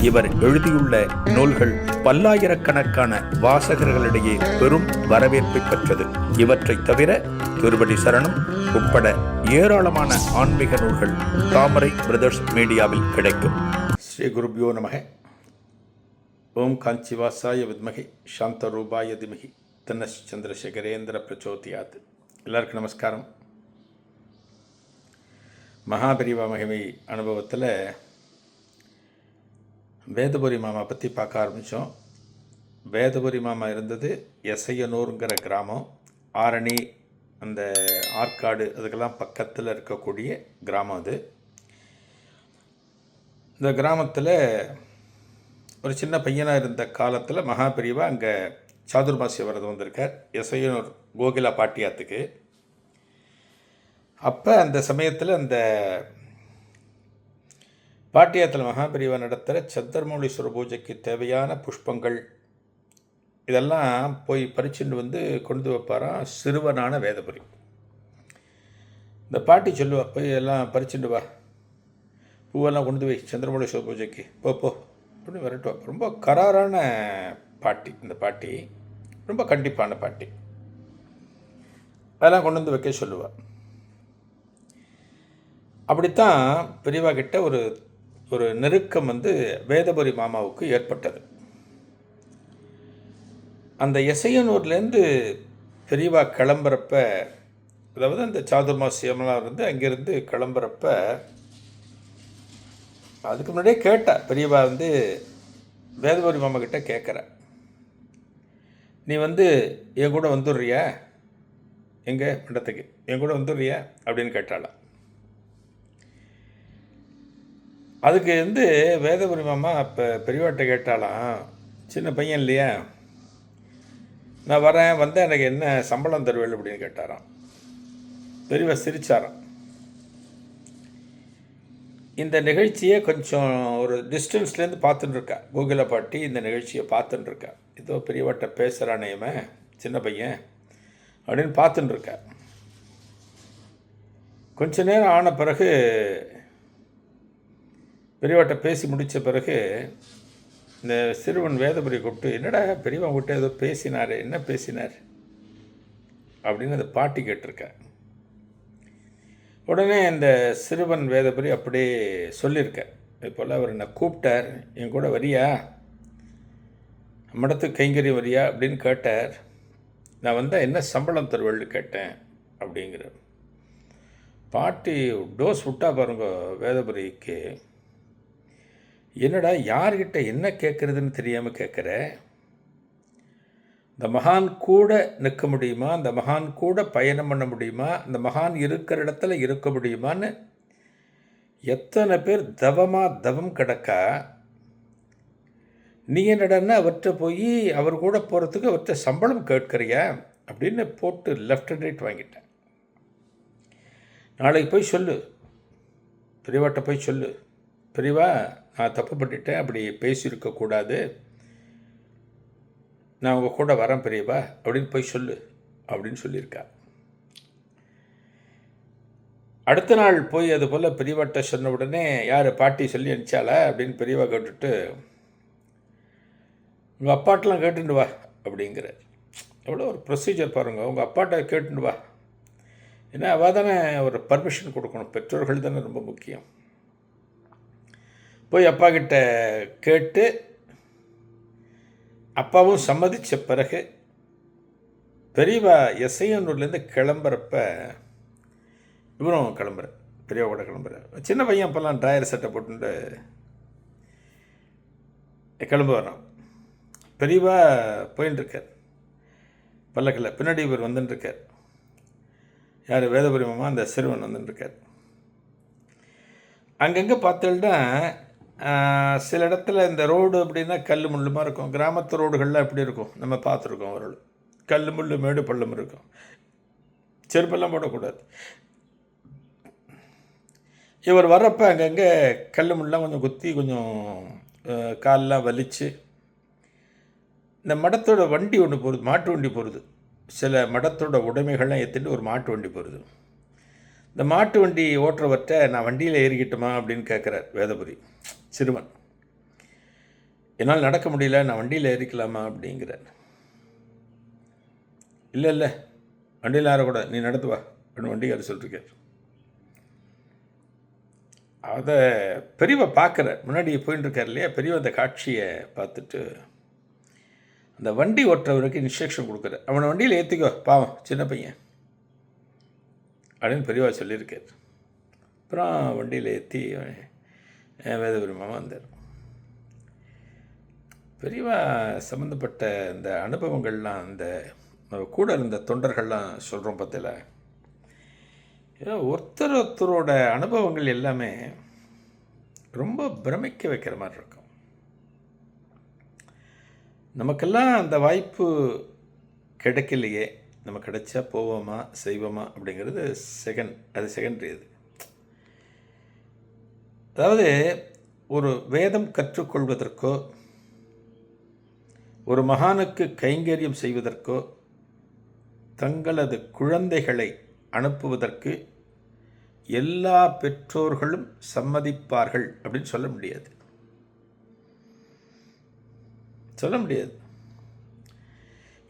இவர் எழுதியுள்ள நூல்கள் பல்லாயிரக்கணக்கான வாசகர்களிடையே பெரும் வரவேற்பை பெற்றது. இவற்றைத் தவிர திருவடி சரணம் உட்பட ஏராளமான ஆன்மீக நூல்கள் தாமரை பிரதர்ஸ் மீடியாவில் கிடைக்கும். ஸ்ரீ குருபியோ நமக. ஓம் காஞ்சிவாசாய வித்மகி. சாந்த ரூபாய திமகி. தன்னஸ் சந்திரசேகரேந்திர பிரச்சோதியாத். எல்லாருக்கும் நமஸ்காரம். மகாபரிவா மகிமை அனுபவத்தில் வேதபுரி மாமா பற்றி பார்க்க ஆரம்பித்தோம் வேதபுரி மாமா இருந்தது எசையனூருங்கிற கிராமம். ஆரணி அந்த ஆற்காடு அதுக்கெல்லாம் பக்கத்தில் இருக்கக்கூடிய கிராமம் அது. இந்த கிராமத்தில் ஒரு சின்ன பையனாக இருந்த காலத்தில் மகாபெரிவா அங்கே சாதுர்மாசிய விரதம் வந்திருக்கார் எசையனூர் கோகிலா பாட்டியாத்துக்கு. அப்போ அந்த சமயத்தில் அந்த பாட்டியத்தில் மகாபெரிவா நடத்துகிற சந்தர்மௌலீஸ்வர பூஜைக்கு தேவையான புஷ்பங்கள் இதெல்லாம் போய் பறிச்சுட்டு வந்து கொண்டு வைப்பாராம் சிறுவனான வேதபுரி. இந்த பாட்டி சொல்லுவா போய் எல்லாம் பறிச்சுட்டு வா. பூவெல்லாம் கொண்டு போய் சந்திரமௌலீஸ்வர பூஜைக்கு. போ போ. அப்படின்னு விரட்டுவா. ரொம்ப கராரான பாட்டி இந்த பாட்டி. ரொம்ப கண்டிப்பான பாட்டி. அதெல்லாம் கொண்டு வந்து வைக்க சொல்லுவாள் அப்படித்தான் பெரியவா கிட்ட ஒரு ஒரு நெருக்கம் வந்து வேதபுரி மாமாவுக்கு ஏற்பட்டது. அந்த எசையனூர்லேருந்து பெரியவா கிளம்புறப்ப அதாவது அந்த சாதுர்மாசியமெல்லாம் இருந்து அங்கேருந்து கிளம்புறப்ப அதுக்கு முன்னாடியே கேட்டா பெரியவா வந்து வேதபுரி மாமா கிட்ட கேட்குற நீ வந்து என் கூட வந்துடுறியா? எங்கே மண்டத்துக்கு என் கூட வந்துடுறியா? அப்படின்னு கேட்டாளாம். அதுக்கு வந்து வேதபுரி மாமா இப்போ பெரியவாட்ட கேட்டாலாம் சின்ன பையன் இல்லையா? நான் வரேன் வந்தேன் எனக்கு என்ன சம்பளம் தருவேல் அப்படின்னு கேட்டாராம். பெரியவா சிரிச்சாராம். இந்த நிகழ்ச்சியை கொஞ்சம் ஒரு டிஸ்டன்ஸ்லேருந்து பார்த்துட்டு இருக்கா கோகில பாட்டி இந்த நிகழ்ச்சியை பார்த்துட்டு இருக்கா ஏதோ பெரியவாட்ட பேசுகிறானேமே சின்ன பையன் அப்படின்னு பார்த்துட்டு இருக்கா கொஞ்ச நேரம் ஆன பிறகு பெரியவாட்ட பேசி முடித்த பிறகு இந்த சிறுவன் வேதபுரி கூப்பிட்டு என்னடா பெரியவன் கிட்ட ஏதோ பேசினார் என்ன பேசினார்? அப்படின்னு அந்த பாட்டி கேட்டிருக்கேன் உடனே இந்த சிறுவன் வேதபுரி அப்படியே சொல்லியிருக்கேன் இப்போல்லாம் அவர் என்னை கூப்பிட்டார் என் கூட வரியா? மடத்துக்கு கைங்கறி வரியா? அப்படின்னு கேட்டார். நான் வந்தால் என்ன சம்பளம் தருவள்னு கேட்டேன் அப்படிங்கிற பாட்டி டோஸ் விட்டா பாருங்க வேதபுரிக்கு. என்னடா யார்கிட்ட என்ன கேட்குறதுன்னு தெரியாமல் கேட்குற இந்த மகான் கூட நிற்க முடியுமா? அந்த மகான் கூட பயணம் பண்ண முடியுமா? அந்த மகான் இருக்கிற இடத்துல இருக்க முடியுமான்னு எத்தனை பேர் தவமாக தவம் கிடக்கா? நீ என்னடன்னா அவர்கிட்ட போய் அவர் கூட போகிறதுக்கு அவர்கிட்ட சம்பளம் கேட்குறியா? அப்படின்னு போட்டு லெஃப்ட் அண்ட் ரைட் வாங்கிட்டேன். நாளைக்கு போய் சொல்லு. பெரியவாட்ட போய் சொல்லு. பெரியவா நான் தப்பு பண்ணிட்டேன் அப்படி பேசியிருக்கக்கூடாது நான் உங்கள் கூட வரேன் பெரியவா அப்படின்னு போய் சொல்லு அப்படின்னு சொல்லியிருக்கா. அடுத்த நாள் போய் அது போல் பெரியவாட்ட சொன்ன உடனே யார் பாட்டி சொல்லி அனுப்பிச்சாளா? அப்படின்னு பெரியவா கேட்டுட்டு உங்கள் அப்பாட்டெலாம் கேட்டுண்டு வா அப்படிங்கிற. எவ்வளோ ஒரு ப்ரொசீஜர் பாருங்கள் உங்கள் அப்பாட்ட கேட்டுண்டு வா. ஏன்னா அவள் தானே ஒரு பர்மிஷன் கொடுக்கணும் பெற்றோர்கள் தானே ரொம்ப முக்கியம். போய் அப்பா கிட்ட கேட்டு அப்பாவும் சம்மதித்த பிறகு பெரியவா எஸ்ஐயனூர்லேருந்து கிளம்புறப்ப இவரும் கிளம்புற பெரியவா கூட கிளம்புற சின்ன பையன் அப்போல்லாம் ட்ராயர் சட்டை போட்டுட்டு கிளம்பு வரான் பெரியவா போயின்ட்டுருக்கார் பல்லக்கில் பின்னாடி இவர் வந்துட்டுருக்கார் யார்? வேதபுரிமமாக அந்த சிறுவன் வந்துட்டுருக்கார் அங்கங்கே பார்த்தோம்னா சில இடத்துல இந்த ரோடு அப்படின்னா கல் முள்ளுமா இருக்கும். கிராமத்து ரோடுகள்லாம் எப்படி இருக்கும்? நம்ம பார்த்துருக்கோம் ஒரு கல் முள் மேடு பள்ளம் இருக்கும். செருப்பெல்லாம் போடக்கூடாது. இவர் வர்றப்ப அங்கங்கே கல் முள்ளெலாம் கொஞ்சம் குத்தி கொஞ்சம் காலெலாம் வலிச்சு. இந்த மடத்தோட வண்டி ஒன்று போகிறது மாட்டு வண்டி போகிறது சில மடத்தோட உடைமைகள்லாம் ஏற்றிட்டு ஒரு மாட்டு வண்டி போகிறது இந்த மாட்டு வண்டி ஓட்டுறவர்கிட்ட நான் வண்டியில் ஏறிக்கிட்டுமா? அப்படின்னு கேட்குறார் வேதபுரி. சிறுவன். என்னால் நடக்க முடியல நான் வண்டியில் ஏறிக்கலாமா? அப்படிங்கிறார். இல்லை இல்லை. வண்டியில் ஏறக்கூடாது. நீ நடத்து வா. அப்படின்னு வண்டிக்காரர் சொல்லிருக்கார் அதை பெரியவை பார்க்குற முன்னாடி போயின்னு இருக்கார் இல்லையா? பெரியவ அந்த காட்சியை பார்த்துட்டு அந்த வண்டி ஓட்டுறவருக்கு இன்ஸ்ட்ரக்ஷன் கொடுக்குற அவனை வண்டியில் ஏற்றிக்கோ பாவம் சின்ன பையன். அப்படின்னு பெரியவா சொல்லியிருக்கார். அப்புறம் வண்டியில் ஏற்றி வேதபுரி மாமா வந்தார். பெரியவா சம்மந்தப்பட்ட இந்த அனுபவங்கள்லாம் அந்த கூட இருந்த தொண்டர்கள்லாம் சொல்கிறோம் பார்த்தல ஏதோ ஒருத்தர் ஒருத்தரோட அனுபவங்கள் எல்லாமே ரொம்ப பிரமிக்க வைக்கிற மாதிரி இருக்கும். நமக்கெல்லாம் அந்த வாய்ப்பு கிடைக்கலையே. நம்ம கிடைச்சா போவோமா செய்வோமா அப்படிங்கிறது செகண்ட் அது செகண்டரி அது. அதாவது ஒரு வேதம் கற்றுக்கொள்வதற்கோ ஒரு மகானுக்கு கைங்கரியம் செய்வதற்கோ தங்களது குழந்தைகளை அனுப்புவதற்கு எல்லா பெற்றோர்களும் சம்மதிப்பார்கள் அப்படின்னு சொல்ல முடியாது. சொல்ல முடியாது.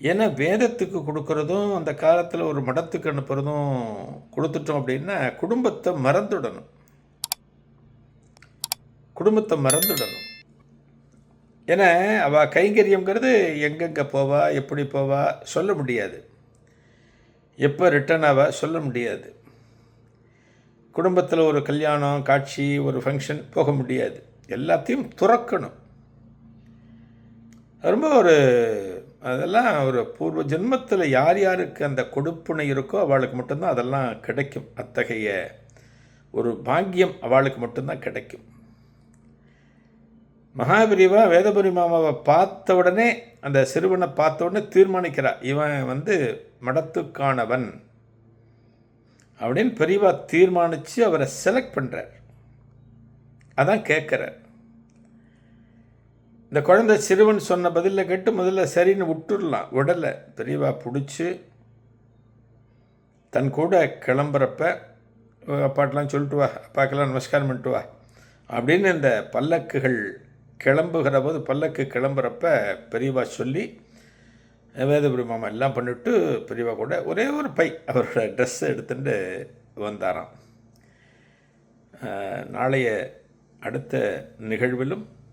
ஏன்னா வேதத்துக்கு கொடுக்கறதும் அந்த காலத்தில் ஒரு மடத்துக்கு அனுப்புறதும் கொடுத்துட்டோம் அப்படின்னா குடும்பத்தை மறந்துடணும். குடும்பத்தை மறந்துடணும். ஏன்னா அவள் கைங்கரியங்கிறது எங்கெங்கே போவா எப்படி போவா சொல்ல முடியாது. எப்போ ரிட்டர்ன் ஆவா சொல்ல முடியாது. குடும்பத்தில் ஒரு கல்யாணம் காட்சி ஒரு ஃபங்க்ஷன் போக முடியாது. எல்லாத்தையும் துறக்கணும். ரொம்ப ஒரு அதெல்லாம் ஒரு பூர்வ ஜென்மத்தில் யார் யாருக்கு அந்த கொடுப்புணை இருக்கோ அவளுக்கு மட்டும்தான் அதெல்லாம் கிடைக்கும். அத்தகைய ஒரு பாக்கியம் அவளுக்கு மட்டும்தான் கிடைக்கும். மகாபிரிவா வேதபுரி மாமாவை பார்த்த உடனே அந்த சிறுவனை பார்த்த உடனே தீர்மானிக்கிறா இவன் வந்து மடத்துக்கானவன். அப்படின்னு பெரியவா தீர்மானித்து அவரை செலக்ட் பண்ணுறார் அதான் கேட்குறார் இந்த குழந்தை சிறுவன் சொன்ன பதிலில் கேட்டு முதல்ல சரின்னு விட்டுடலாம் விடலை. பெரியவா பிடிச்சி தன் கூட கிளம்புறப்ப அப்பாட்டெலாம் சொல்லிட்டு வா அப்பாக்கெல்லாம் நமஸ்காரம் பண்ணிட்டு வா அப்படின்னு இந்த பல்லக்குகள் கிளம்புகிற போது பல்லக்கு கிளம்புறப்ப பெரியவா சொல்லி வேதபுரி மாமா எல்லாம் பண்ணிவிட்டு பெரியவா கூட ஒரே ஒரு பை அவரோட ட்ரெஸ்ஸை எடுத்துட்டு வந்தாராம். நாளைய அடுத்த நிகழ்விலும்